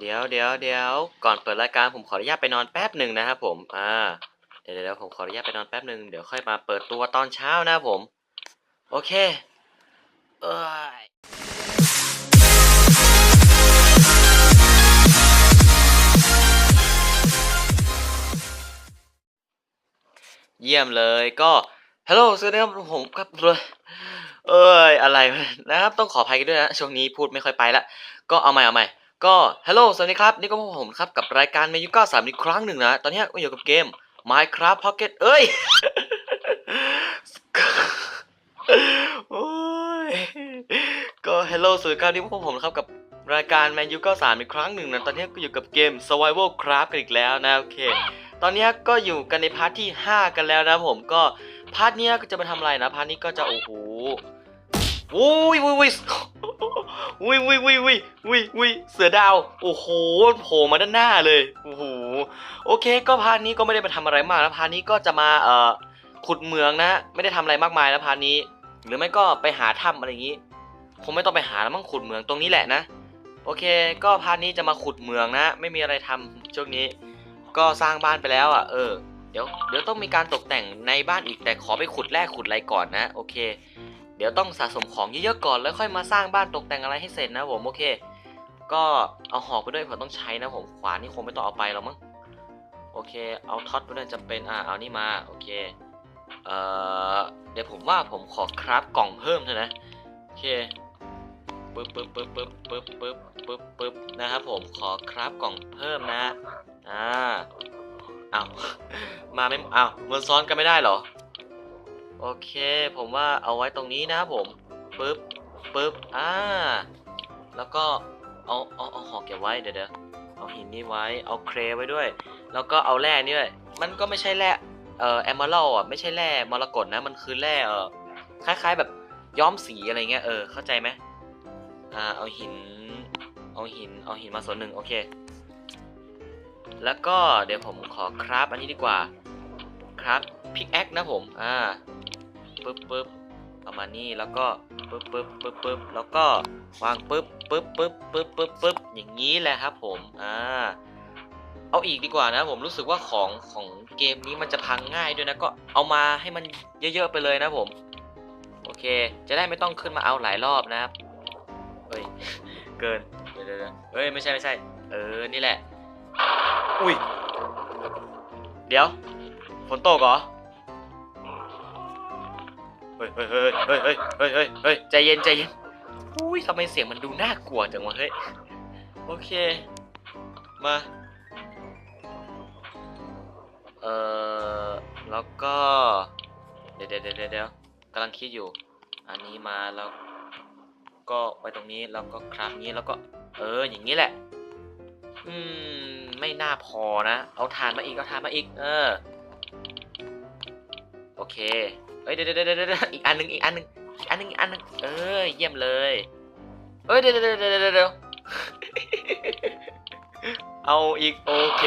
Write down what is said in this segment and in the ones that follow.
เดี๋ยวเดี๋ยวเดี๋ยวก่อนเปิดรายการผมขออนุญาตไปนอนแป๊บหนึ่งนะครับผม อ่า เดี๋ยวเดี๋ยวผมขออนุญาตไปนอนแป๊บหนึ่งเดี๋ยวค่อยมาเปิดตัวตอนเช้านะผม โอเค เอ้ยเยี่ยมเลยก็ฮัลโหลสวัสดีครับผมครับเอ้ยอะไรนะครับต้องขออภัยกันด้วยนะช่วงนี้พูดไม่ค่อยไปละก็เอาใหม่เอาใหม่ ก็ฮัลโหลสวัสดีครับ นี่ก็พวกผมครับ กับรายการเมยูก้าสามอีกครั้งหนึ่งนะ ตอนนี้ก็อยู่กับเกม Minecraft Pocket เอ้ย โอ้ย ก็ฮัลโหลสวัสดีครับ นี่พวกผมครับกับรายการแมนยูก็สามอีกครั้งหนึ่งนะ ตอนนี้ก็อยู่กับเกม Survival Craft กันอีกแล้วนะ โอเค ตอนนี้ก็อยู่กันในพาร์ทที่ 5 กันแล้วนะผม ก็พาร์ทเนี้ยก็จะมาทำอะไรนะ พาร์ทนี้ก็จะโอ้โหวุ้ยวุ้ยวุ้ย วุ้ยวุ้ยวุ้ยวุ้ยวุ้ยวุ้ยเสือดาว โอ้โหโผล่มาด้านหน้าเลยโอ้โหโอเค ก็พาร์ทนี้ก็ไม่ได้มาทำอะไรมากนะพาร์ทนี้ก็จะมาเอ่อขุดเมืองนะ ไม่ได้ทำอะไรมากมายนะพาร์ทนี้ หรือไม่ก็ไปหาถ้ำอะไรอย่างนี้คงไม่ต้องไปหาแล้วมั้งขุดเมืองตรงนี้แหละนะ โอเค ก็พาร์ทนี้จะมาขุดเมืองนะ ไม่มีอะไรทำช่วงนี้ ก็สร้างบ้านไปแล้วอะเออเดี๋ยวเดี๋ยวต้องมีการตกแต่งในบ้านอีกแต่ขอไปขุดแร่ขุดอะไรก่อนนะ โอเค เดี๋ยวต้องสะสมของเยอะๆก่อนแล้วค่อยมาสร้างบ้านตกแต่งอะไรให้เสร็จนะผมโอเค ก็เอาหอกไปด้วยผมต้องใช้นะผมขวานนี่คงไม่ต้องเอาไปหรอกมั้งโอเค เอาท็อตไปด้วยจำเป็นอ่าเอานี่มาโอเคเอ่อเดี๋ยวผมว่าผมขอคราฟกล่องเพิ่มเถอะนะโอเคปึ๊บปึ๊บปึ๊บปึ๊บปึ๊บปึ๊บปึ๊บปึ๊บนะครับผมขอคราฟกล่องเพิ่มนะอ่าเอามาไม่เอามันซ้อนกันไม่ได้เหรอ โอเค ผมว่าเอาไว้ตรงนี้นะครับผมปึ๊บปึ๊บอ่าแล้วก็เอาเอาเอาหอกเก็บไว้เดี๋ยวเดี๋ยวเอาหินนี้ไว้เอาเครไว้ด้วย แล้วก็เอาแร่นี่ด้วยมันก็ไม่ใช่แร่เอ่อแอมเบอร์อะไม่ใช่แร่มรกตนะมันคือแร่เอ่อคล้ายๆแบบย้อมสีอะไรเงี้ยเออเข้าใจไหมอ่าเอาหินเอาหินเอาหินมาส่วนหนึ่งโอเค แล้วก็เดี๋ยวผมขอคราฟอันนี้ดีกว่าครับพิกแอคนะผมอ่า ปึ๊บปึ๊บประมาณนี้แล้วก็ปึ๊บปึ๊บปึ๊บปึ๊บแล้วก็วางปึ๊บปึ๊บปึ๊บปึ๊บปึ๊บปึ๊บอย่างนี้แหละครับผมอ่าเอาอีกดีกว่านะผมรู้สึกว่าของของเกมนี้มันจะพังง่ายด้วยนะก็เอามาให้มันเยอะๆไปเลยนะผมโอเค จะได้ไม่ต้องขึ้นมาเอาหลายรอบนะครับเฮ้ยเกินเดี๋ยวเดี๋ยวเดี๋ยวเฮ้ยไม่ใช่ไม่ใช่ เออนี่แหละ อุ้ยเดี๋ยวฝนตกเหรอ เฮ้ยเฮ้ยเฮ้ยเฮ้ยเฮ้ยเฮ้ยเฮ้ยเฮ้ยใจเย็นใจเย็นอุ้ยทำไมเสียงมันดูน่ากลัวจังวะเฮ้ยโอเค มาเอ่อแล้วก็ เดี๋ยวเดี๋ยวเดี๋ยวเดี๋ยวกำลังคิดอยู่ อันนี้มาแล้ว ก็ไว้ตรงนี้แล้วก็คราฟนี้แล้วก็ เอออย่างนี้แหละ อืมไม่น่าพอนะ เอาทานมาอีกเอาทานมาอีก เออ โอเค เอ้ยเดี๋ยวเดี๋ยวเดี๋ยวเดี๋ยวอีกอันหนึ่งอีกอันหนึ่งอีกอันหนึ่งอีกอันหนึ่งเออเยี่ยมเลยเอ้ยเดี๋ยวเดี๋ยวเดี๋ยวเดี๋ยวเดี๋ยวเอาอีกโอเค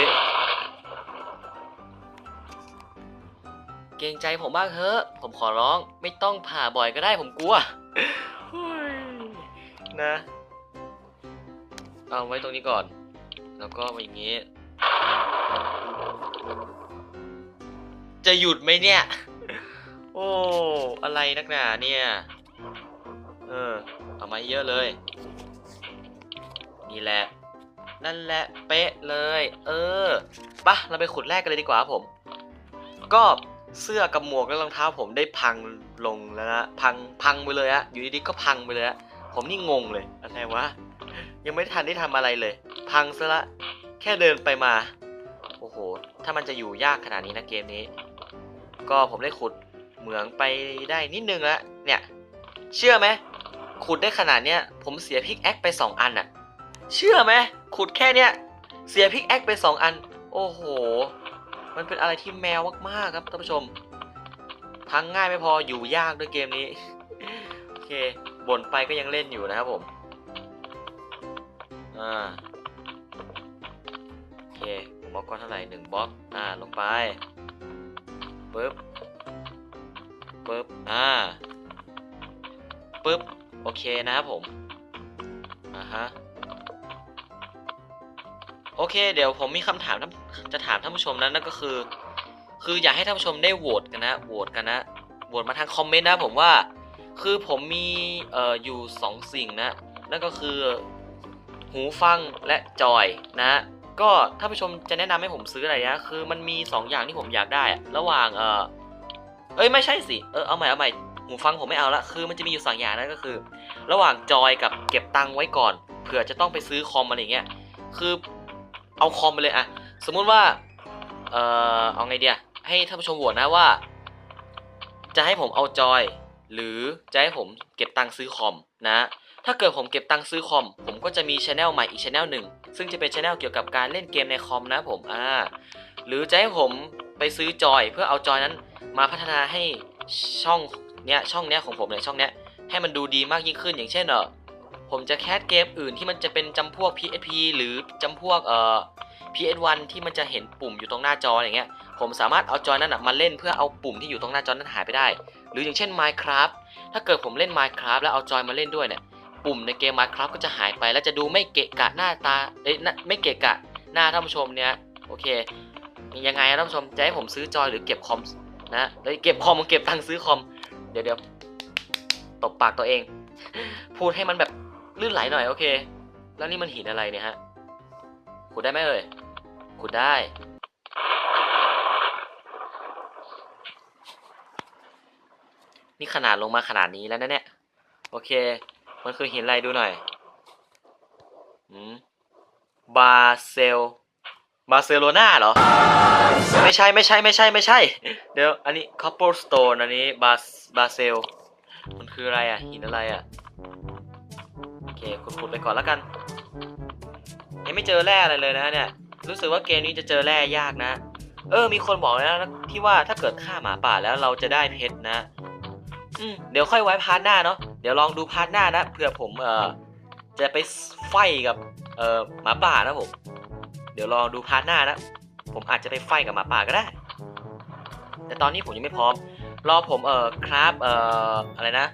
เกรงใจผมบ้างเถอะผมขอร้องไม่ต้องผ่าบ่อยก็ได้ผมกลัวเฮ้ยนะเอาไว้ตรงนี้ก่อน แล้วก็มาอย่างนี้ จะหยุดไหมเนี่ย โอ้ อะไรนักหนาเนี่ย เออ เอามาเยอะเลย นี่แหละ นั่นแหละเป๊ะเลย เออปะเราไปขุดแรกกันเลยดีกว่าผม ก็เสื้อกับหมวกและรองเท้าผมได้พังลงแล้วนะพังพังไปเลยอะอยู่ดีๆก็พังไปเลยอะผมนี่งงเลยอะไรวะยังไม่ทันได้ทำอะไรเลย พังซะละ แค่เดินไปมา โอ้โห ถ้ามันจะอยู่ยากขนาดนี้นะเกมนี้ ก็ผมได้ขุด เหมืองไปได้นิดนึงแล้วเนี่ย เชื่อไหมขุดได้ขนาดเนี้ยผมเสียพิกแอคไปสองอันอะเชื่อไหมขุดแค่เนี้ยเสียพิกแอคไปสองอัน โอ้โห มันเป็นอะไรที่แมวมากๆครับท่านผู้ชมพังง่ายไม่พออยู่ยากด้วยเกมนี้ โอเคบ่นไปก็ยังเล่นอยู่นะครับผมอ่าโอเคผมเอาก้อนเท่าไหร่หนึ่งบล็อกอ่าลงไปปึ๊บ ปึ๊บ อ่า ปึ๊บ โอเคนะครับผม อ่าฮะ โอเค เดี๋ยวผมมีคำถามท่านจะถามท่านผู้ชมนะนั่นก็คือ คืออยากให้ท่านผู้ชมได้โหวตกันนะ โหวตกันนะ โหวตมาทางคอมเมนต์นะผมว่า คือผมมีเอ่ออยู่สองสิ่งนะ นั่นก็คือ หูฟังและจอยนะก็ท่านผู้ชมจะแนะนำให้ผมซื้ออะไรนะคือมันมีสองอย่างที่ผมอยากได้อะระหว่างเออ เอ้ยไม่ใช่สิ เออเอาใหม่เอาใหม่หูฟังผมไม่เอาละ คือมันจะมีอยู่สองอย่างนั่นก็คือ ระหว่างจอยกับเก็บตังค์ไว้ก่อน เผื่อจะต้องไปซื้อคอมอะไรเงี้ย คือเอาคอมไปเลยอะ สมมุติว่า เออเอาไงเดียให้ท่านผู้ชมโหวตนะว่า จะให้ผมเอาจอย หรือจะให้ผมเก็บตังค์ซื้อคอมนะ ถ้าเกิดผมเก็บตังค์ซื้อคอม ผมก็จะมีช anel ใหม่อีกช anel หนึ่ง ซึ่งจะเป็นช anel เกี่ยวกับการเล่นเกมในคอมนะผม อ่า หรือจะให้ผมไปซื้อจอยเพื่อเอาจอยนั้น มาพัฒนาให้ช่องเนี้ยช่องเนี้ยของผมเนี่ยช่องเนี้ยให้มันดูดีมากยิ่งขึ้นอย่างเช่นเออผมจะแคสเกมอื่นที่มันจะเป็นจำพวก PSP หรือจำพวกเอ่อ PS1 ที่มันจะเห็นปุ่มอยู่ตรงหน้าจออย่างเงี้ย ผมสามารถเอาจอยนั้นนะมาเล่นเพื่อเอาปุ่มที่อยู่ตรงหน้าจอนั้นหายไปได้ หรืออย่างเช่น Minecraft ถ้าเกิดผมเล่น Minecraft แล้วเอาจอยมาเล่นด้วยเนี่ย ปุ่มในเกม Minecraft ก็จะหายไป แล้วจะดูไม่เกะกะหน้าตาเอ้ยไม่เกะกะหน้าท่านผู้ชมเนี่ย โอเค ยังไงท่านผู้ชมจะให้ผมซื้อจอยหรือเก็บคอม นะเอ้ยเก็บคอมมันเก็บตังค์ซื้อคอม เดี๋ยวเดี๋ยวตบปากตัวเอง พูดให้มันแบบลื่นไหลหน่อยโอเค แล้วนี่มันหินอะไรเนี่ยฮะ ขุดได้ไหมเอ่ย ขุดได้ นี่ขนาดลงมาขนาดนี้แล้วนะเนี่ย โอเค มันคือหินอะไรดูหน่อย อืม บาเซล บาร์เซโลนาเหรอ ไม่ใช่ไม่ใช่ไม่ใช่ไม่ใช่ เดี๋ยว อันนี้คอปเปอร์สโตนอันนี้บาบาเซล มันคืออะไรอะ หินอะไรอะ โอเคขุดๆไปก่อนแล้วกัน ยังไม่เจอแร่อะไรเลยนะเนี่ย รู้สึกว่าเกมนี้จะเจอแร่ยากนะ เออ มีคนบอกนะที่ว่าถ้าเกิดฆ่าหมาป่าแล้วเราจะได้เพชรนะ อืมเดี๋ยวค่อยไว้พาร์ทหน้าเนาะ เดี๋ยวลองดูพาร์ทหน้านะเผื่อผมเอ่อจะไปไฟกับเอ่อหมาป่านะผม เดี๋ยวลองดูพาร์ทหน้านะ ผมอาจจะไปไฟกับหมาป่าก็ได้ แต่ตอนนี้ผมยังไม่พร้อม รอผมเอ่อครับเอ่ออะไรนะ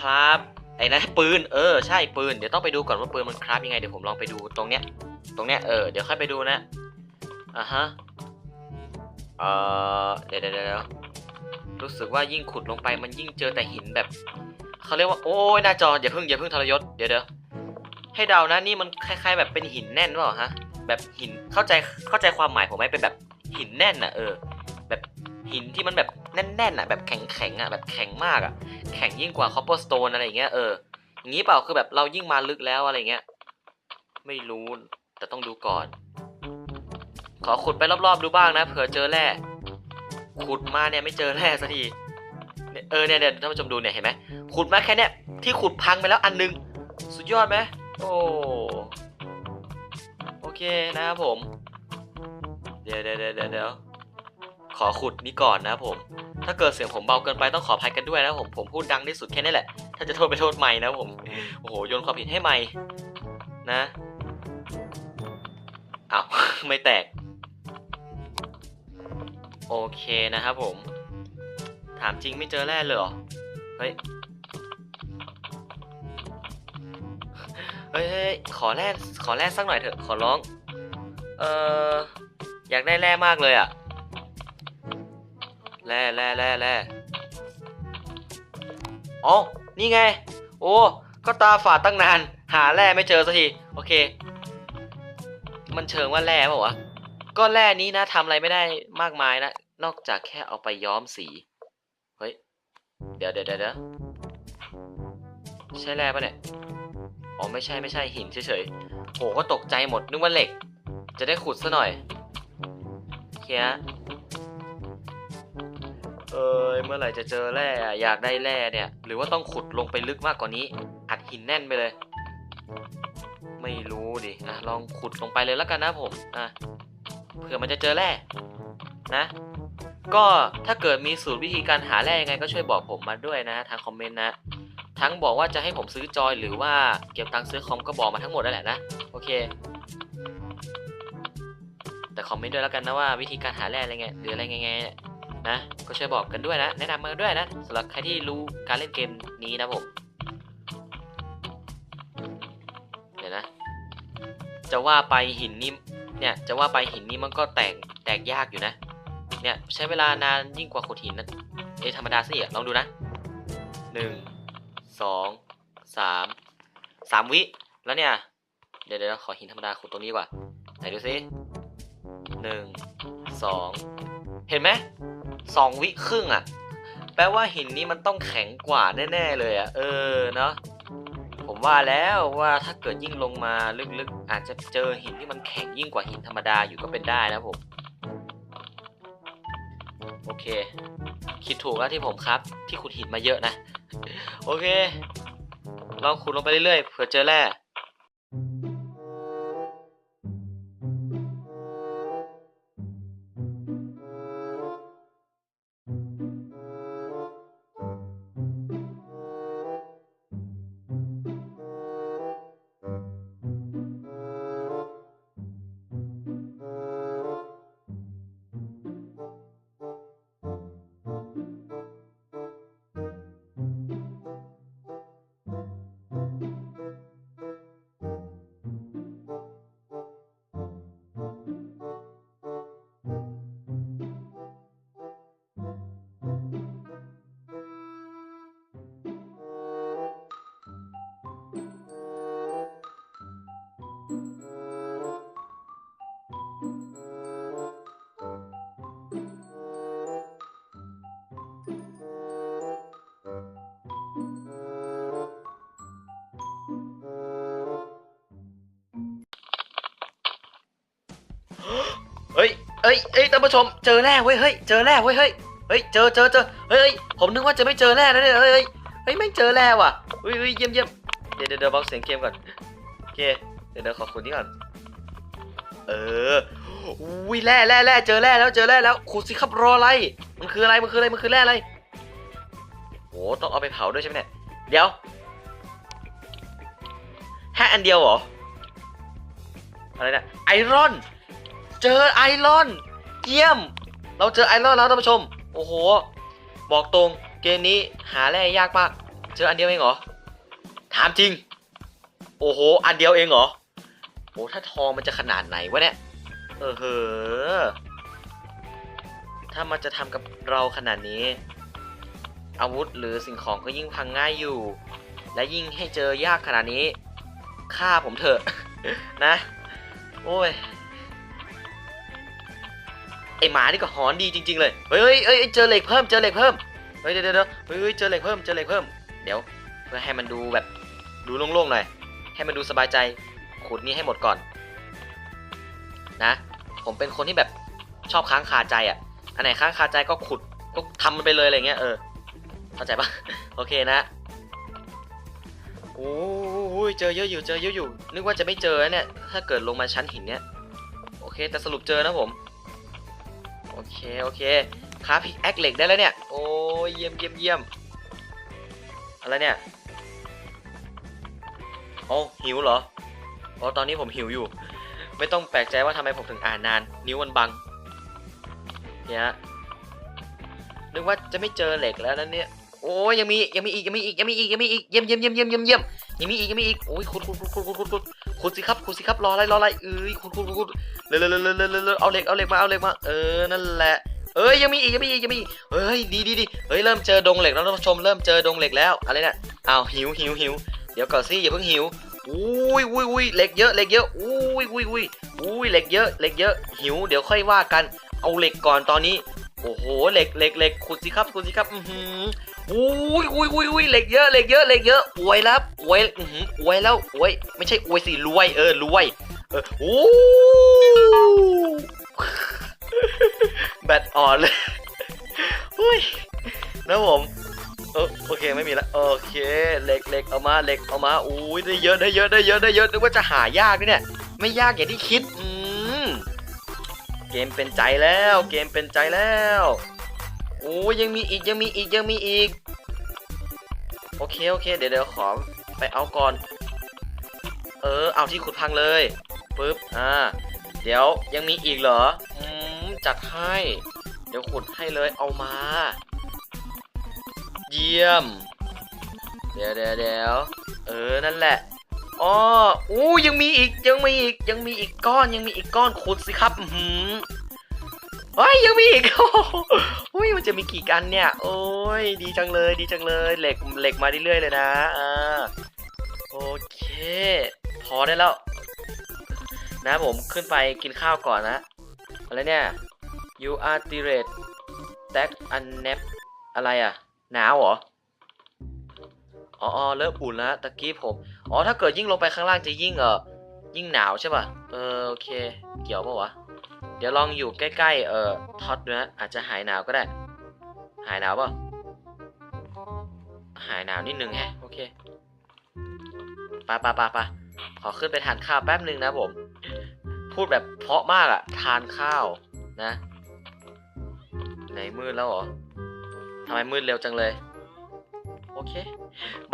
ครับไอ้นะปืนเออใช่ปืนเดี๋ยวต้องไปดูก่อนว่าปืนมันครับยังไงเดี๋ยวผมลองไปดูตรงเนี้ย ตรงเนี้ยเออเดี๋ยวค่อยไปดูนะอะฮะเออเดี๋ยวเดี๋ยวเดี๋ยวรู้สึกว่ายิ่งขุดลงไปมันยิ่งเจอแต่หินแบบเขาเรียกว่าโอ้ยหน้าจออย่าเพิ่งอย่าเพิ่งทรยศเดี๋ยวเดี๋ยว ให้เดานะนี่มันคล้าย ๆ แบบเป็นหินแน่นเปล่าฮะแบบหินเข้าใจเข้าใจความหมายผมไหมเป็นแบบหินแน่นอะเออ แบบหินที่มันแบบแน่นๆอะแบบแข็งแข็งๆอะแบบแข็งมากอะแข็งยิ่งกว่าคอปเปอร์สโตนอะไรอย่างเงี้ยเอออย่างนี้เปล่าคือแบบเรายิ่งมาลึกแล้วอะไรเงี้ยไม่รู้แต่ต้องดูก่อน ขอขุดไปรอบ ๆ ดูบ้างนะเผื่อเจอแร่ขุดมาเนี่ยไม่เจอแร่สักทีเออเนี่ยเดี๋ยวท่านผู้ชมดูเนี่ยเห็นไหมขุดมาแค่เนี้ยที่ขุดพังไปแล้วอันหนึง สุดยอดไหม โอ้โอเคนะครับผมเดี๋ยวเดี๋ยวเดี๋ยวเดี๋ยวขอขุดนี้ก่อนนะครับผม ถ้าเกิดเสียงผมเบาเกินไปต้องขออภัยกันด้วยนะผม ผมพูดดังที่สุดแค่นี้แหละ ถ้าจะโทษไปโทษไม่นะผม โอ้โหโยนความผิดให้ไม่นะอ้าวไม่แตก โอเคนะครับผม ถามจริงไม่เจอแร่เลยเหรอ เฮ้ย เฮ้ยขอแร่ขอแร่สักหน่อยเถอะ ขอร้อง เอออยากได้แร่มากเลยอะแร่แร่แร่แร่อ๋อ นี่ไง โอ้ ก็ตาฝาดตั้งนาน หาแร่ไม่เจอสักที โอเค มันเชิงว่าแร่เปล่าวะ ก็แร่นี้นะทำอะไรไม่ได้มากมายนะ นอกจากแค่เอาไปย้อมสี เฮ้ย เดี๋ยวเดี๋ยวเดี๋ยวเดี๋ยวใช่แร่ปะเนี่ย อ๋อไม่ใช่ไม่ใช่หินเฉยๆโหก็ตกใจหมดนึกว่าเหล็ก จะได้ขุดซะหน่อยเคียเอยเมื่อไหร่จะเจอแร่อะอยากได้แร่เนี่ย หรือว่าต้องขุดลงไปลึกมากกว่านี้ อัดหินแน่นไปเลย ไม่รู้ดิอะลองขุดลงไปเลยแล้วกันนะผมอะเผื่อมันจะเจอแร่นะ ก็ถ้าเกิดมีสูตรวิธีการหาแร่ยังไงก็ช่วยบอกผมมาด้วยนะทางคอมเมนต์นะ ทั้งบอกว่าจะให้ผมซื้อจอยหรือว่าเก็บตังค์ซื้อคอมก็บอกมาทั้งหมดนั่นแหละนะโอเค แต่คอมเมนต์ด้วยแล้วกันนะว่าวิธีการหาแร่อะไรเงี้ยหรืออะไรไงๆเนี่ยนะก็ช่วยบอกกันด้วยนะ แนะนำมาด้วยนะสำหรับใครที่รู้การเล่นเกมนี้นะผมเดี๋ยวนะ จะว่าไปหินนี่เนี่ยจะว่าไปหินนี่มันก็แตกแตกยากอยู่นะ เนี่ยใช้เวลานานยิ่งกว่าขุดหินนะเอธรรมดาสิอะลองดูนะหนึ่ง สองสามสามวิแล้วเนี่ย เดี๋ยวเดี๋ยวขอหินธรรมดาขุดตรงนี้กว่าไหนดูสิหนึ่งสองเห็นไหมสองวิครึ่งอะแปลว่าหินนี้มันต้องแข็งกว่าแน่ ๆ เลยอะ เออเนาะผมว่าแล้วว่าถ้าเกิดยิ่งลงมาลึกๆ อาจจะเจอหินที่มันแข็งยิ่งกว่าหินธรรมดาอยู่ก็เป็นได้นะผม โอเค คิดถูกแล้วที่ผมครับ ที่ขุดหินมาเยอะนะ โอเคลองขุดลงไปเรื่อยๆเผื่อเจอแร่ เอ้ยเอ้ยท่านผู้ชมเจอแร่เว้ยเฮ้ยเจอแร่เว้ยเฮ้ยเฮ้ยเจอเจอเจอเฮ้ยเฮ้ยผมนึกว่าจะไม่เจอแร่แล้วเนี่ยเฮ้ยเฮ้ยเฮ้ยไม่เจอแร่ว่ะเฮ้ยเฮ้ยเยี่ยมเยี่ยมเดี๋ยวเดี๋ยวเดี๋ยวเบาเสียงเกมก่อนโอเคเดี๋ยวเดี๋ยวขอขุดนี่ก่อนเอออุ้ยแร่แร่แร่เจอแร่แล้วเจอแร่แล้วขุดสิครับรออะไรมันคืออะไรมันคืออะไรมันคือแร่อะไรโหต้องเอาไปเผาด้วยใช่ไหมเนี่ยเดี๋ยวแค่อันเดียวเหรออะไรเนี่ยไอรอน เจอไอรอน เยี่ยม เราเจอไอรอนแล้วท่านผู้ชม โอ้โห บอกตรงเกมนี้หาแร่ยากมาก เจออันเดียวเองเหรอ ถามจริง โอ้โห อันเดียวเองเหรอ โอ้ถ้าทองมันจะขนาดไหนวะเนี่ย เออเหอถ้ามันจะทำกับเราขนาดนี้ อาวุธหรือสิ่งของก็ยิ่งพังง่ายอยู่ และยิ่งให้เจอยากขนาดนี้ฆ่าผมเถอะนะ โอ้ย ไอหมานี่ก็หอนดีจริง ๆ เลยเฮ้ยเฮ้ยเจอเหล็กเพิ่มเจอเหล็กเพิ่มเฮ้ยเดี๋ยวเดี๋ยวเฮ้ยเฮ้ยเจอเหล็กเพิ่มเจอเหล็กเพิ่มเดี๋ยว เพื่อให้มันดูแบบดูโล่งๆหน่อยให้มันดูสบายใจขุดนี่ให้หมดก่อน นะ ผมเป็นคนที่แบบชอบค้างคาใจอะอันไหนค้างคาใจก็ขุดก็ทำมันไปเลยอะไรเงี้ยเออเข้าใจปะโอเคนะโอ้ยเจอเยอะอยู่เจอเยอะอยู่ นึกว่าจะไม่เจอเนี่ยถ้าเกิดลงมาชั้นหินเนี่ยโอเค แต่สรุปเจอนะผม อเค โอเคคราฟพิกแอคเหล็กได้แล้วเนี่ย โอ้ยเยี่ยมเยี่ยมเยี่ยมอะไรเนี่ยโอ้หิวเหรออ๋อตอนนี้ผมหิวอยู่ ไม่ต้องแปลกใจว่าทำไมผมถึงอ่านนาน นิ้วมันบังเนี่ยนึกว่าจะไม่เจอเหล็กแล้วนะเนี่ยโอ้ยยังมียังมีอีกยังมีอีกยังมีอีกยังมีอีกเยี่ยมเยี่ยมเยี่ยมเยี่ยมเยี่ยมเยี่ยมยังมีอีกยังมีอีกโอ้ยขุดขุดขุดขุดขุดขุด ขุดสิครับขุดสิครับรออะไรรออะไรเอ้ยขุดขุดขุดขุดเร็วเร็วเร็วเร็วเร็วเอาเหล็กเอาเหล็กมาเอาเหล็กมาเออนั่นแหละเอ้ยยังมีอีกยังมีอีกยังมีเฮ้ยดีดีดีเฮ้ยเริ่มเจอดงเหล็กแล้วท่านผู้ชมเริ่มเจอดงเหล็กแล้วอะไรเนี่ยอ้าวหิวหิวหิวเดี๋ยวก่อนสิอย่าเพิ่งหิวอุ้ยอุ้ยอุ้ยเหล็กเยอะเหล็กเยอะอุ้ยอุ้ยอุ้ยอุ้ยเหล็กเยอะเหล็กเยอะหิวเดี๋ยวค่อยว่ากันเอาเหล็กก่อนตอนนี้โอ้โหเหล็กเหล็กเหล็กขุดสิครับขุดสิครับอือหือ อุ้ยอุ้ยอุ้ยอุ้ยเหล็กเยอะเหล็กเยอะเหล็กเยอะอวยแล้วอวยอือหืออวยแล้วอวยไม่ใช่อวยสิรวยเออรวยเออโอ้แบตอ่อนเลยอุ้ยนะผมเออโอเคไม่มีแล้วโอเคเหล็กเหล็กเอามาเหล็กเอามาอุ้ยได้เยอะได้เยอะได้เยอะได้เยอะนึกว่าจะหายากนี่เนี่ยไม่ยากอย่างที่คิดอืมเกมเป็นใจแล้ว เกมเป็นใจแล้ว โอ้ยังมีอีกยังมีอีกยังมีอีก โอเคโอเค เดี๋ยวเดี๋ยวขอไปเอาก่อน เออ เอาที่ขุดพังเลยปึ๊บอ่าเดี๋ยวยังมีอีกเหรออืมจัดให้ เดี๋ยวขุดให้เลยเอามา เยี่ยม เดี๋ยวเดี๋ยวเดี๋ยวเออนั่นแหละอ๋ออู้ยังมีอีกยังมีอีกยังมีอีกก้อนยังมีอีกก้อนขุดสิครับ อือ หือเฮ้ยยังมีอีกโอ้โหอุ้ยมันจะมีกี่กันเนี่ย โอ้ยดีจังเลยดีจังเลยเหล็กเหล็กมาเรื่อยๆเลยนะอ่าโอเค พอได้แล้ว นะผมขึ้นไปกินข้าวก่อนนะอะไรเนี่ย you are t i r a t e that un nap อะไรอะ หนาวเหรออ๋ออ๋อเริ่มอุ่นแล้วตะกี้ผม อ๋อ ถ้าเกิดยิ่งลงไปข้างล่างจะยิ่งเออยิ่งหนาวใช่ป่ะ เออ โอเค เกี่ยวปะวะ เดี๋ยวลองอยู่ใกล้ๆ เออท็อตดูนะ อาจจะหายหนาวก็ได้ หายหนาวป่ะหายหนาวนิดนึงแฮะ โอเคปไปไปไปขอขึ้นไปทานข้าวแป๊บนึงนะผม พูดแบบเพาะมากอะทานข้าวนะไหนมืดแล้วเหรอทำไมมืดเร็วจังเลย โอเค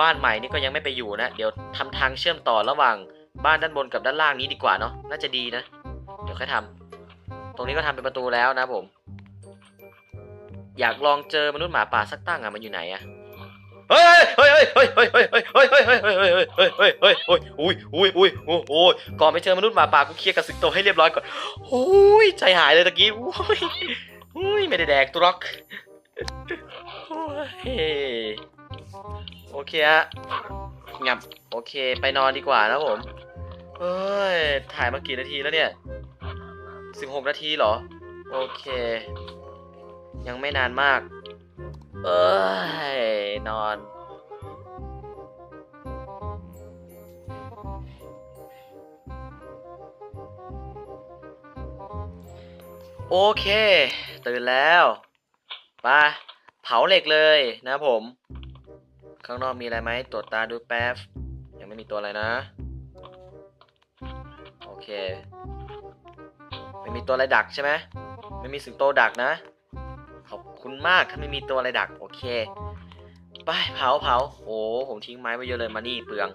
บ้านใหม่นี่ก็ยังไม่ไปอยู่นะ เดี๋ยวทำทางเชื่อมต่อระหว่างบ้านด้านบนกับด้านล่างนี้ดีกว่าเนาะ น่าจะดีนะ เดี๋ยวค่อยทำ ตรงนี้ก็ทำเป็นประตูแล้วนะผม อยากลองเจอมนุษย์หมาป่าสักตั้งอะมันอยู่ไหนอะเฮ้ยเฮ้ยเฮ้ยเฮ้ยเฮ้ยเฮ้ยเฮ้ยเฮ้ยเฮ้ยเฮ้ยเฮ้ยเฮ้ยเฮ้ยเฮ้ยอุ้ยอุ้ยอุ้ยอุ้ยโอ้ยก่อนไปเจอมนุษย์หมาป่ากูเคลียร์กับสิงโตให้เรียบร้อยก่อนโอ้ยใจหายเลยตะกี้โอ้ยอุ้ยไม่ได้แดกตุรอกโอ้ยโอเคฮะงับโอเค ไปนอนดีกว่านะผมเฮ้ยถ่ายมากี่นาทีแล้วเนี่ย สิบหกนาทีเหรอ โอเค ยังไม่นานมาก เอ้ย นอน โอเค ตื่นแล้วไปเผาเหล็กเลยนะผม ข้างนอกมีอะไรไหมตรวจตาดูแป๊บ ยังไม่มีตัวอะไรนะ โอเค มีตัวอะไรดักใช่ไหมไม่มีสิงโตดักนะ ขอบคุณมากถ้าไม่มีตัวอะไรดัก โอเค ไปเผาเผาโอ้ผมทิ้งไม้ไว้เยอะเลยมานี่เปลือง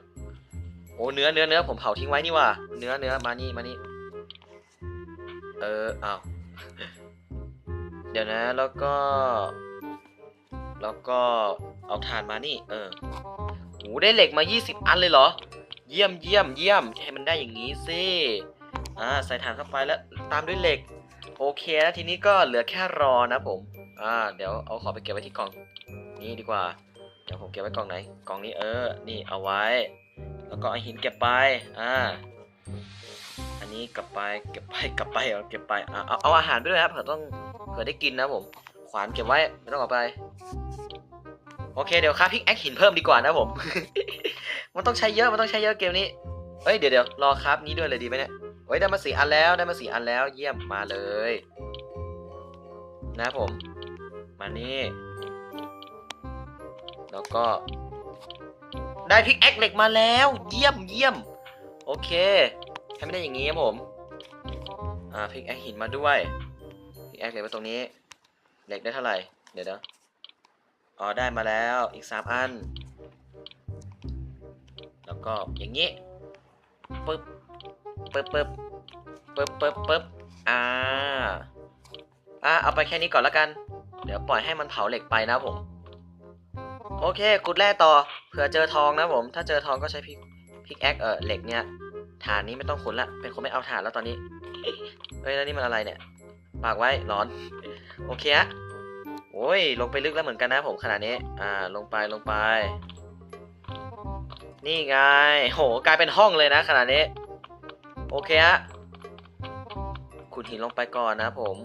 โอ้เนื้อเนื้อเนื้อผมเผาทิ้งไว้นี่ว่ะเนื้อเนื้อมานี่มานี่ เอออ้าวเดี๋ยวนะแล้วก็ แล้วก็เอาถ่านมานี่ เออโหได้เหล็กมา 20 อันเลยเหรอ เยี่ยมเยี่ยมเยี่ยมให้มันได้อย่างนี้สิอ่าใส่ถ่านเข้าไปแล้ว ตามด้วยเหล็ก โอเคนะทีนี้ก็เหลือแค่รอนะผม อ่า เดี๋ยวเอาของไปเก็บไว้ที่กล่องนี้ดีกว่า เดี๋ยวผมเก็บไว้กล่องไหน กล่องนี้เออ นี่เอาไว้ แล้วก็เอาหินเก็บไป อ่า อันนี้กลับไป เก็บไป กลับไป เอาเก็บไป อ่าเอาเอาอาหารไปด้วยครับเผื่อต้องเผื่อได้กินนะผม ขวานเก็บไว้ ไม่ต้องเอาไป โอเค เดี๋ยวค่าพิกแอคหินเพิ่มดีกว่านะผม มันต้องใช้เยอะ มันต้องใช้เยอะเกมนี้เอ้ยเดี๋ยวเดี๋ยวรอครับนี้ด้วยเลยดีไหมเนี่ย เฮ้ยได้มาสี่อันแล้วได้มาสี่อันแล้วเยี่ยมมาเลย นะผม มานี่ แล้วก็ ได้พิกแอคเหล็กมาแล้ว เยี่ยมเยี่ยมโอเคให้ไม่ได้อย่างงี้ครับผมอ่าพิกแอคหินมาด้วยพิกแอคเหล็กไว้ตรงนี้เหล็กได้เท่าไหร่เดี๋ยวนะอ๋อได้มาแล้วอีกสามอัน แล้วก็อย่างงี้ปึ๊บ ปึ๊บปึ๊บปึ๊บปึ๊บปึ๊บอ่าอ่าเอาไปแค่นี้ก่อนแล้วกัน เดี๋ยวปล่อยให้มันเผาเหล็กไปนะผม โอเคขุดแร่ต่อเผื่อเจอทองนะผม ถ้าเจอทองก็ใช้พิกพิกแอคเออเหล็กเนี้ยฐานนี้ไม่ต้องขุดละ เป็นคนไม่เอาฐานแล้วตอนนี้ เฮ้ยแล้วนี่มันอะไรเนี่ย ปากไว้ร้อน โอเคฮะโอ้ย ลงไปลึกแล้วเหมือนกันนะผมขนาดนี้ อ่า ลงไปลงไป นี่ไง โห กลายเป็นห้องเลยนะขนาดนี้ โอเคฮะขุดหินลงไปก่อนนะผม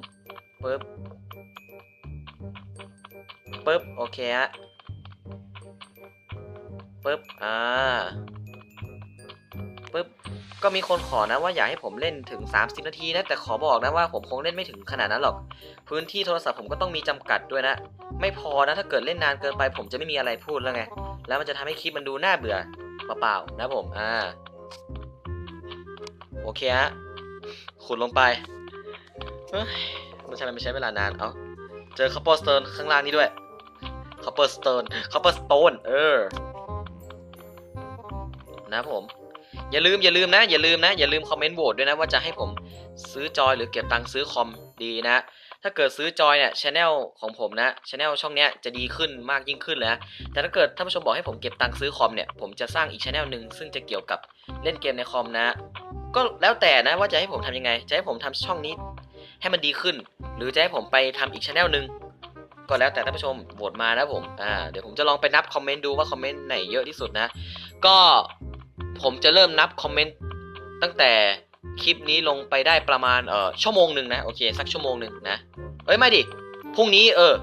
ปึ๊บปึ๊บโอเคฮะปึ๊บอ่าปึ๊บก็มีคนขอนะว่าอยากให้ผมเล่นถึง 30 นาทีนะแต่ขอบอกนะว่าผมคงเล่นไม่ถึงขนาดนั้นหรอก พื้นที่โทรศัพท์ผมก็ต้องมีจำกัดด้วยนะ ไม่พอนะถ้าเกิดเล่นนานเกินไป ผมจะไม่มีอะไรพูดแล้วไง แล้วมันจะทำให้คลิปมันดูน่าเบื่อเปล่าๆนะผมอ่า โอเคฮะขุดลงไปเฮ้ยมันใช่ไม่ใช้เวลานาน เอาเจอคัพเปอร์สโตนข้างล่างนี้ด้วยคัพเปอร์สโตนคัพเปอร์สโตนเออ นะผม อย่าลืมอย่าลืมนะ อย่าลืมนะ อย่าลืมคอมเมนต์โหวตด้วยนะ ว่าจะให้ผมซื้อจอยหรือเก็บตังค์ซื้อคอมดีนะ ถ้าเกิดซื้อจอยเนี่ยชแนลของผมนะชแนลช่องเนี้ยจะดีขึ้นมากยิ่งขึ้นเลยนะ แต่ถ้าเกิดท่านผู้ชมบอกให้ผมเก็บตังค์ซื้อคอมเนี่ย ผมจะสร้างอีกชแนลหนึ่งซึ่งจะเกี่ยวกับเล่นเกมในคอมนะ ก็แล้วแต่นะว่าจะให้ผมทำยังไง จะให้ผมทำช่องนี้ ให้มันดีขึ้น หรือจะให้ผมไปทำอีกชแนลหนึ่งก็แล้วแต่ท่านผู้ชมโหวตมานะผมอ่าเดี๋ยวผมจะลองไปนับคอมเมนต์ดูว่าคอมเมนต์ไหนเยอะที่สุดนะ ก็ผมจะเริ่มนับคอมเมนต์ตั้งแต่คลิปนี้ลงไปได้ประมาณเอ่อชั่วโมงหนึ่งนะโอเคสักชั่วโมงหนึ่งนะเอ้ยไม่ดิพรุ่งนี้เออ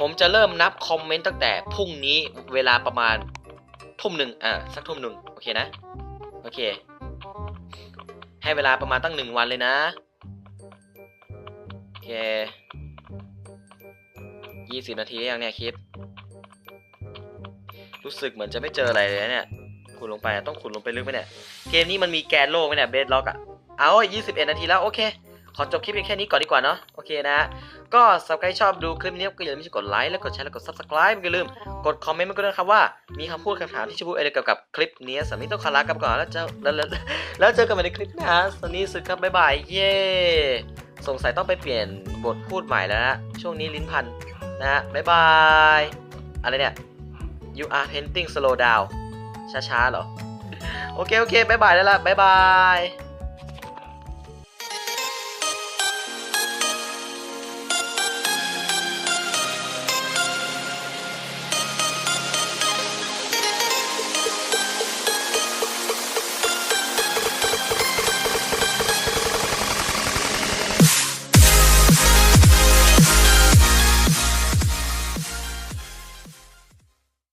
ผมจะเริ่มนับคอมเมนต์ตั้งแต่พรุ่งนี้เวลาประมาณทุ่มหนึ่งอ่าสักทุ่มหนึ่งโอเคนะโอเค ให้เวลาประมาณตั้งหนึ่งวันเลยนะ โอเคยี่สิบนาทียังเนี่ยคลิป รู้สึกเหมือนจะไม่เจออะไรเลยเนี่ย ขุดลงไปต้องขุดลงไปลึกไหมเนี่ย เกมนี้มันมีแกนโลกไหมเนี่ยเบสล็อกอะเอายี่สิบเอ็ดนาทีแล้วโอเค ขอจบคลิปเพียงแค่นี้ก่อนดีกว่าเนาะโอเคนะ ก็สำหรับใครชอบดูคลิปนี้ก็อย่าลืมกดไลค์แล้วกดแชร์แล้วกด subscribe ไม่ลืม กดคอมเมนต์มาก็ด้วยนะครับว่ามีคำพูดคำถามที่จะพูดอะไรเกี่ยวกับคลิปนี้สำนีต้องขอลากันไปก่อนแล้วเจอแล้วแล้วแล้วเจอกันใหม่ในคลิปหน้าสวัสดีสุดครับบ๊ายบายเย้สงสัยต้องไปเปลี่ยนบทพูดใหม่แล้วนะช่วงนี้ลิ้นพันนะฮะบ๊ายบายอะไรเนี่ย you are painting slow down ช้าๆเหรอ โอเค โอเค บ๊ายบาย แล้วล่ะ บ๊ายบาย